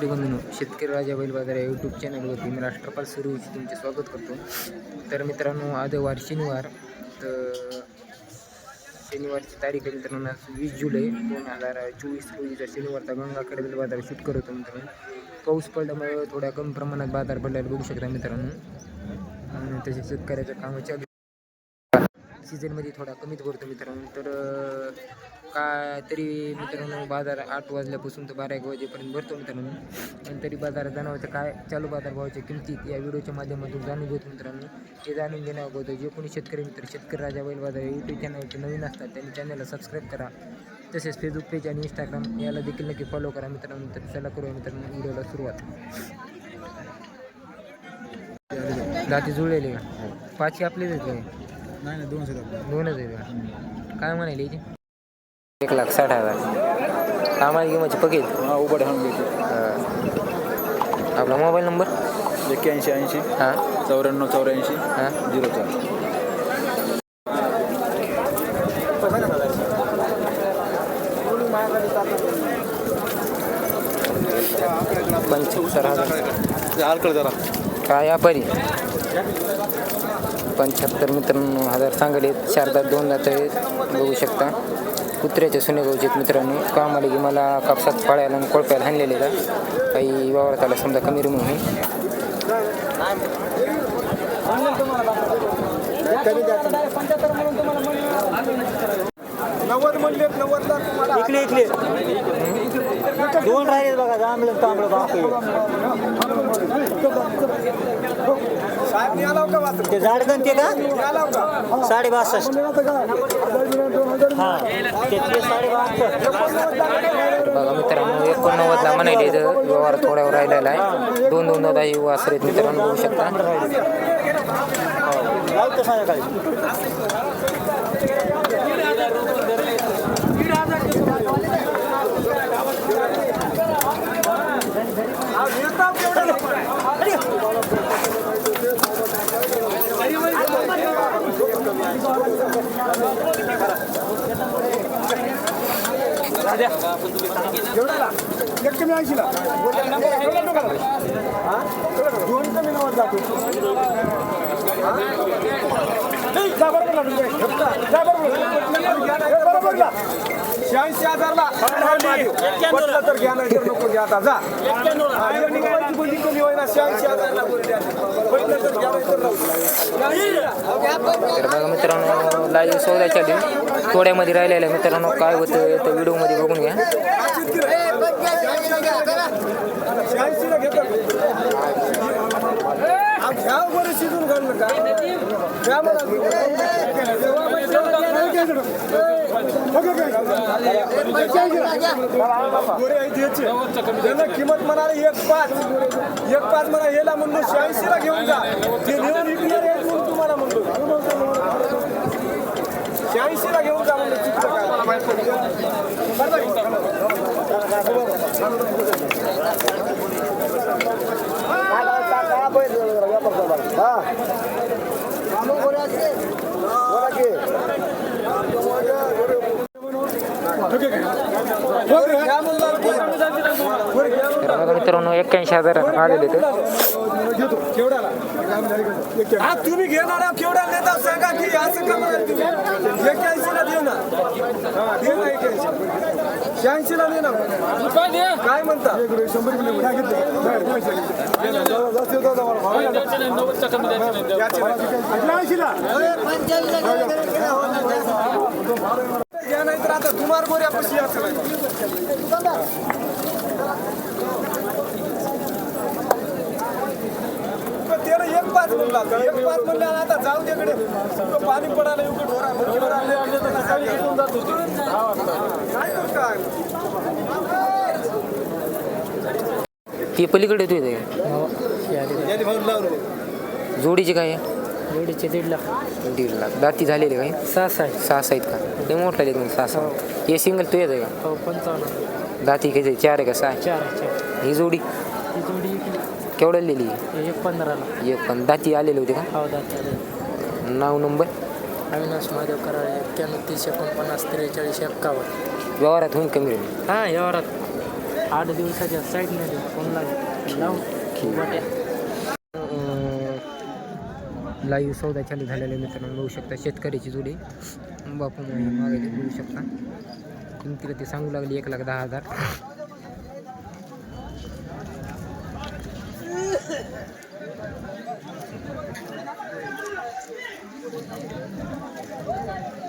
शेतकरी बंधून शेतकरी राजा बैल बाजार या यूट्यूब चॅनलवरती मी राष्ट्रपाल सूर्यवंशी तुमचे स्वागत करतो. तर मित्रांनो आज वार शनिवार तर शनिवारची तारीख आहे मित्रांनो आज वीस जुलै दोन हजार चोवीस रोजीचा शनिवारचा गंगाखेड बैल बाजार शूट करतो मित्रांनो. पाऊस पडल्यामुळे थोड्या कमी प्रमाणात बाजार पडल्याला बघू शकता मित्रांनो. आणि तसे शेतकऱ्याच्या कामाच्या सीझनमध्ये थोडा कमीच करतो मित्रांनो. तर काय तरी मित्रांनो बाजार आठ वाजल्यापासून तर बारा एक वाजेपर्यंत भरतो मित्रांनो. आणि तरी बाजारात जाणवायचं काय चालू बाजारभावाच्या किमतीत या व्हिडिओच्या माध्यमातून जाणून घेतो मित्रांनो. ते जाणून घेण्याअगोदर जे कोणी शेतकरी मित्र शेतकरी राजा बैल बाजार यूट्यूब चॅनलचे नवीन असतात त्यांनी चॅनलला सबस्क्राईब करा. तसेच फेसबुक पेज आणि इंस्टाग्राम याला देखील नक्की फॉलो करा मित्रांनो. तर चला करूया मित्रांनो व्हिडिओला सुरुवात. जाती जुळलेली पाचशे आपलेच आहेत नाही नाही दोनच आहेत का काय म्हणाले एक लाख साठ हजार. कामाची किंमत पकेल हा हाणून घेतो आपला मोबाईल नंबर? एक्क्याऐंशी ऐंशी. हां. चौऱ्याण्णव चौऱ्याऐंशी. हां. झिरो चार. पंच्याहत्तर हजार. काय व्यापारी पंच्याहत्तर मित्रांनो हजार सांगले चार दात दोन आहेत बघू शकता. कुत्र्याचे सुने गावचे आहेत मित्रांनो काम आले की मला कापसात पाळ्याला आणि कोळप्याला हाणलेले का? काही वावरात आला समजा कमी रुम होईल नव्वद म्हणले नव्वद लाख तुम्हाला. इकडे इकडे. दोन राहिले बघा जांभळं तांबळं बापरे ते झाड गणते का? साडे बासष्ट हा ते साडे बघा मित्रांनो एकोणनव्वदला म्हणायले इथं व्यवहार थोड्यावर राहिलेला आहे. दोन दोन दादा वासर आहेत मित्रांनो बघू शकता. एक कमी ऐंशीला दोन कमी नव्वद जातो जा बरोबर जा बरोबर. शहाऐंशी हजारला पटलं तर घ्या नाही तर नको घ्या आता जा हा, शहाऐंशी हजारला पटलं तर घ्या नाही तर नको. तर बघा मित्रांनो लाईव्ह सौद्याच्या आधी थोड्यामध्ये राहिलेलं आहे मित्रांनो काय होतं तर व्हिडिओमध्ये बघून घ्या शहाऐंशीला घेतो आ, घ्या बरं शिजून घालून का किंमत म्हणाली एक पाच एक पाच म्हणा हेला म्हणलो शहाऐंशीला घेऊन जा ते नेऊन विकणार आहे म्हणून तुम्हाला म्हणलो शहाऐंशीला घेऊन जा म्हणलं चुकलं काय तर मित्रांनो एक्क्याऐंशी हजार आलेले ते. तुम्ही घेणार आहात केवढा नेता सांगा की असं का एक्क्याऐंशी तुम्ही. एक्क्याऐंशीला ना देऊ दे ना शहाऐंशीला दे ना. काय म्हणता? घ्या नाही तर आता तुम्हाला गोऱ्या पशी असं नाही पण त्यानं एक पाच म्हणला. एक पाच म्हणल्या आता जाऊ पाणी पडायला इकडे ढोरा. काय करू काय? ती पलीकडे येतोय ते जोडीचे काय? आहे? जोडीचे दीड लाख. दीड लाख. दाती झालेले काय? सहा आहे सहा आहेत का? ते मोठा मग सहा सहा. हे. सिंगल तू येतं का? हो पंचावन्न. दाती किती चार आहे का? सहा? चार ही जोडी. ही जोडी. केवढ्या लिहिली? एक पंधराला. एक पण दाती आलेले होते का? हो दादा नाव नंबर? अविनाश महादेव कराळे एक्क्याण्णव तीस एकोणपन्नास त्रेचाळीस एक्कावन्न. व्यवहारात होईल कमी होईल. हां व्यवहारात. आठ दिवसाच्या फोनला लावून वाट्या लाईव्ह सौदा चालू झालेला मित्रांनो. बघू शकता शेतकऱ्याची जोडी. बापू मागायचे बघू शकता. किमतीला ते सांगू लागली एक लाख दहा हजार. Thank you.